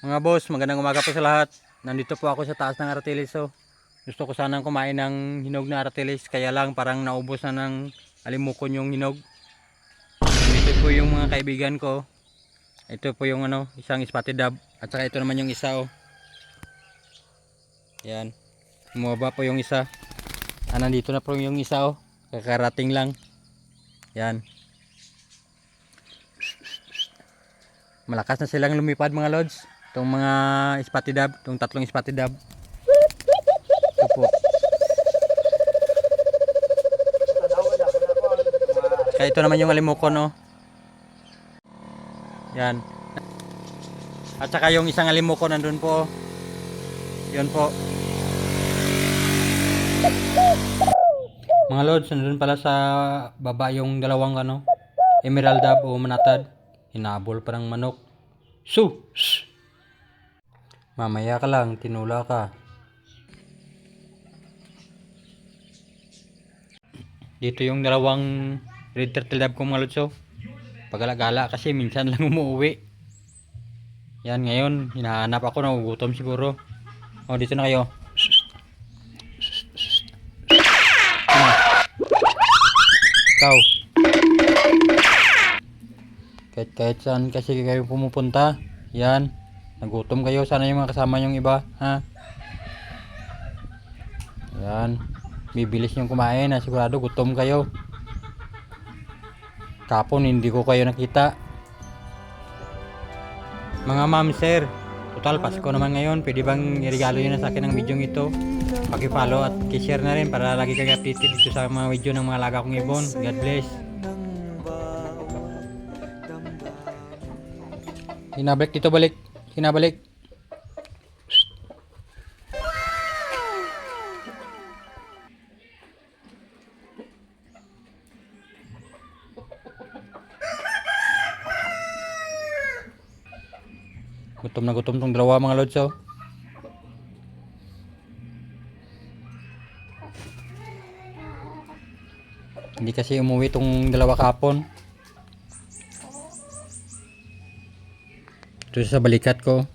Mga boss, magandang umaga po sa lahat. Nandito po ako sa taas ng Aratilis. So, gusto ko sanang kumain ng hinog na Aratilis. Kaya lang parang naubos na ng alimukon yung hinog. Dito po yung mga kaibigan ko. Ito po yung ano, isang spotted dab. At saka ito naman yung isa oh. Yan. Bumaba po yung isa. Ah, nandito na po yung isa oh. Kakarating lang. Yan. Malakas na silang lumipad mga lods. Itong mga spotted dab, itong tatlong spotted dab. Ito po. Kaya ito naman yung alimukon no. Yan. At saka yung isang alimukon nandun po. Yun po. Mga lods, nandun pala sa baba yung dalawang ano, emerald dab o manatad. Hinabol pa ng manok. Su! Shh! Mamaya ka lang, tinula ka. Dito yung dalawang red turtle dab ko mga lotso. Pagala-gala kasi minsan lang umuwi. Yan ngayon, hinahanap ako, nagugutom siguro. O, dito na kayo. Ikaw. Kahit kahit saan kasi kayo pumupunta. Yan. Nagutom kayo. Sana yung mga kasama yung iba. Ha? Yan. Bibilis yung kumain. Ha? Sigurado gutom kayo. Kapon hindi ko kayo nakita. Mga ma'am sir. Total Pasko naman ngayon. Pwede bang iregalo yun na sa akin ng video ito? Paki-follow at i-share na rin para lagi kayo updated dito sa mga video ng mga alaga kong ibon. God bless. Hinabalik dito balik. Hinabalik. Gutom na gutom tong dalawa mga lods oh. Hindi kasi umuwi tong dalawa kapon. Ito sa balikat ko.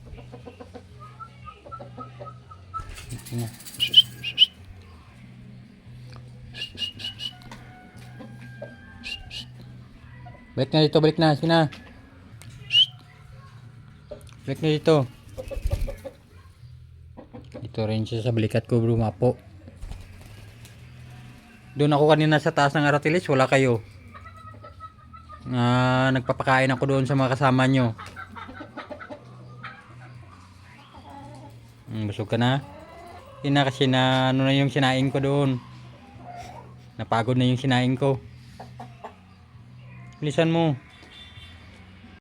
Balik na dito, balik na, sina. Balik na dito. Dito rin siya sa balikat ko, bro, mapo. Doon ako kanina sa taas ng Aratilis, wala kayo. Ah, nagpapakain ako doon sa mga kasama nyo. Mm, busog ka na? Yun na kasi na ano na yung sinaing ko doon. Napagod na yung sinaing ko. Bilisan mo.